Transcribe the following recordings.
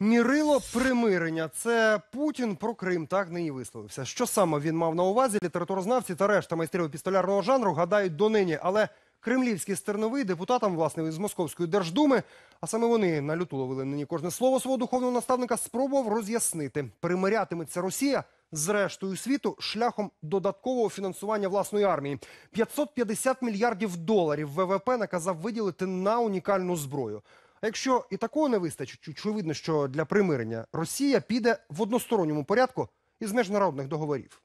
Мірило примирення. Це Путін про Крим так нині висловився. Що саме він мав на увазі? Літературознавці та решта майстрів епістолярного жанру гадають донині. Але кремлівські стерновий депутатам, власне, з Московської держдуми, а саме вони на люту ловили нині кожне слово свого духовного наставника, спробував роз'яснити, примирятиметься Росія з рештою світу шляхом додаткового фінансування власної армії. 550 мільярдів доларів ВВП наказав виділити на унікальну зброю. Якщо і такого не вистачить, очевидно, що для примирення Росія піде в односторонньому порядку із міжнародних договорів.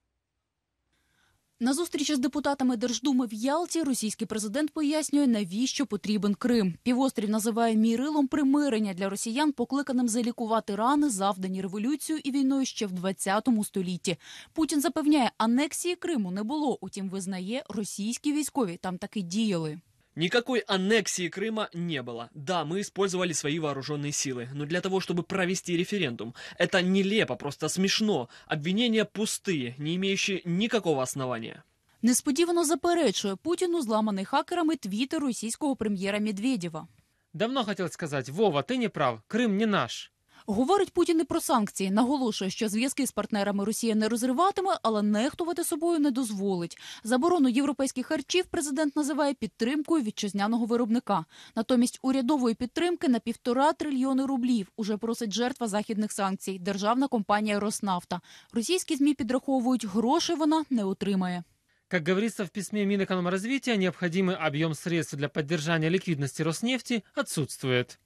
На зустрічі з депутатами Держдуми в Ялті російський президент пояснює, навіщо потрібен Крим. Півострів називає мірилом примирення для росіян, покликаним залікувати рани, завдані революцією і війною ще в 20 столітті. Путін запевняє, анексії Криму не було. Утім, визнає, російські військові там таки діяли. Никакой аннексии Крыма не было. Да, мы использовали свои вооруженные силы, но для того, чтобы провести референдум, это нелепо, просто смешно. Обвинения пустые, не имеющие никакого основания. Несподівано заперечує Путіну зламаний хакерами твіттер російського прем'єра Медведєва. Давно хотел сказать, Вова, ты не прав, Крым не наш. Говорить Путін і про санкції. Наголошує, що зв'язки з партнерами Росія не розриватиме, але нехтувати собою не дозволить. Заборону європейських харчів президент називає підтримкою вітчизняного виробника. Натомість урядової підтримки на півтора трильйони рублів уже просить жертва західних санкцій державна компанія Роснафта. Російські змі підраховують, грошей вона не отримає. Как говорится в письме Минэкономразвития, необходимый объем средств для поддержания ликвидности Роснефти отсутствует.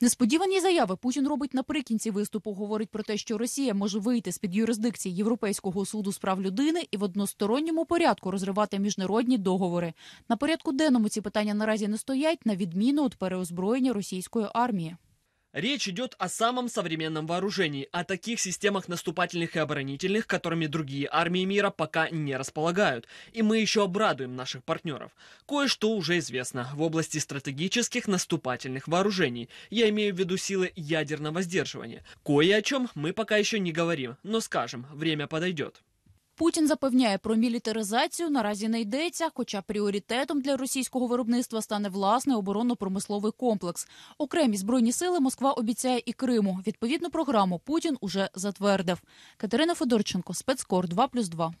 Несподівані заяви Путін робить наприкінці виступу. Говорить про те, що Росія може вийти з під юрисдикції Європейського суду з прав людини і в односторонньому порядку розривати міжнародні договори. На порядку денному ці питання наразі не стоять, на відміну від переозброєння російської армії. Речь идет о самом современном вооружении, о таких системах наступательных и оборонительных, которыми другие армии мира пока не располагают. И мы еще обрадуем наших партнеров. Кое-что уже известно в области стратегических наступательных вооружений. Я имею в виду силы ядерного сдерживания. Кое о чем мы пока еще не говорим, но скажем, время подойдет. Путін запевняє про мілітаризацію наразі не йдеться, хоча пріоритетом для російського виробництва стане власний оборонно-промисловий комплекс. Окремі збройні сили Москва обіцяє і Криму. Відповідну програму Путін уже затвердив. Катерина Федорченко, спецкор 2+,2.